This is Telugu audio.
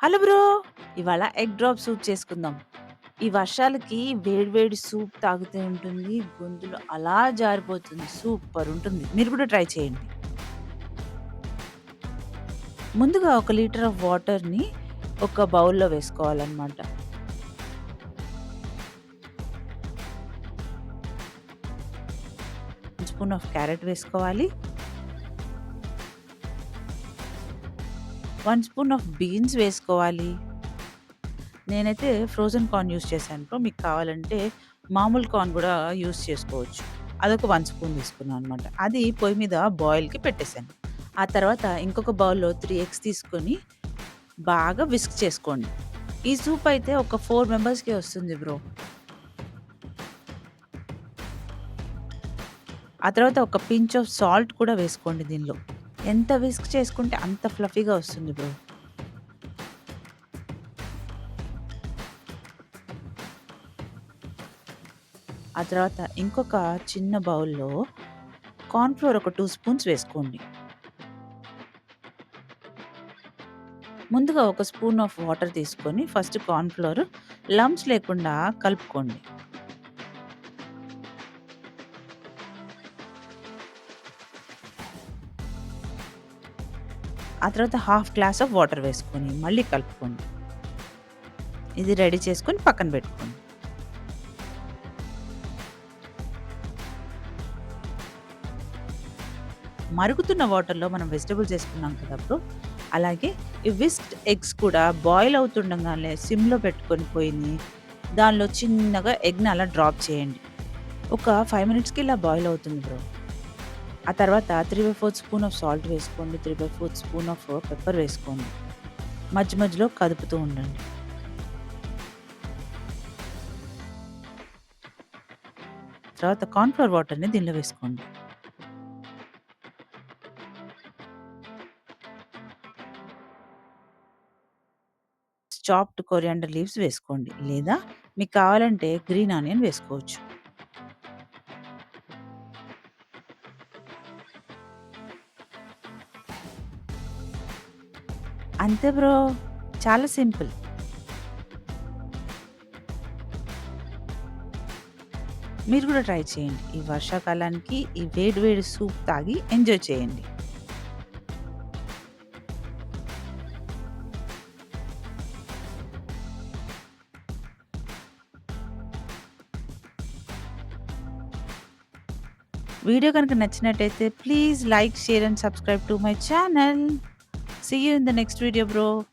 Hello bro! ఇవాళ ఎగ్ డ్రాప్ సూప్ చేసుకుందాం. ఈ వర్షాలకి వేడి వేడి సూప్ తాగుతూ ఉంటుంది. గొంతులో అలా జారిపోతుంది. సూపర్ ఉంటుంది. మీరు కూడా ట్రై చేయండి. ముందుగా ఒక లీటర్ ఆఫ్ వాటర్‌ని ఒక బౌల్‌లో వేసుకోవాలన్నమాట. స్పూన్ ఆఫ్ క్యారెట్ వేసుకోవాలి. వన్ స్పూన్ ఆఫ్ బీన్స్ వేసుకోవాలి. నేనైతే ఫ్రోజన్ కార్న్ యూజ్ చేశాను బ్రో. మీకు కావాలంటే మామూలు కార్న్ కూడా యూస్ చేసుకోవచ్చు. అదొక వన్ స్పూన్ తీసుకున్నాను అనమాట. అది పొయ్యి మీద బాయిల్‌కి పెట్టేసాను. ఆ తర్వాత ఇంకొక బౌల్‌లో త్రీ ఎగ్స్ తీసుకొని బాగా విస్క్ చేసుకోండి. ఈ సూప్ అయితే ఒక ఫోర్ మెంబర్స్కి వస్తుంది బ్రో. ఆ తర్వాత ఒక పించ్ ఆఫ్ సాల్ట్ కూడా వేసుకోండి దీనిలో. ఎంత విస్క్ చేసుకుంటే అంత ఫ్లఫీగా వస్తుంది బ్రో. ఆ తర్వాత ఇంకొక చిన్న బౌల్‌లో కార్న్ఫ్లోర్ ఒక టూ స్పూన్స్ వేసుకోండి. ముందుగా ఒక స్పూన్ ఆఫ్ వాటర్ తీసుకొని ఫస్ట్ కార్న్ఫ్లోర్ లంప్స్ లేకుండా కలుపుకోండి. ఆ తర్వాత హాఫ్ గ్లాస్ ఆఫ్ వాటర్ వేసుకొని మళ్ళీ కలుపుకోండి. ఇది రెడీ చేసుకొని పక్కన పెట్టుకోండి. మరుగుతున్న వాటర్‌లో మనం వెజిటబుల్స్ వేసుకున్నాం కదప్పుడు అలాగే ఈ విస్క్డ్ ఎగ్స్ కూడా బాయిల్ అవుతుండగానే సిమ్‌లో పెట్టుకొని పోయి దానిలో చిన్నగా ఎగ్‌ని అలా డ్రాప్ చేయండి. ఒక ఫైవ్ మినిట్స్‌కి ఇలా బాయిల్ అవుతుంది బ్రో. ఆ తర్వాత 3/4 స్పూన్ ఆఫ్ సాల్ట్ వేసుకోండి. 3/4 స్పూన్ ఆఫ్ పెప్పర్ వేసుకోండి. మధ్య మధ్యలో కదుపుతూ ఉండండి. తర్వాత కార్న్ఫ్లవర్ వాటర్‌ని దీనిలో వేసుకోండి. చాప్డ్ కొరియాండర్ లీవ్స్ వేసుకోండి. లేదా మీకు కావాలంటే గ్రీన్ ఆనియన్ వేసుకోవచ్చు. అంతే బ్రో. చాలా సింపుల్. మీరు కూడా ట్రై చేయండి. ఈ వర్షాకాలానికి ఈ వేడి వేడి సూప్ తాగి ఎంజాయ్ చేయండి. వీడియో కనుక నచ్చినట్టయితే please like, share and subscribe to my channel. See you in the next video, bro.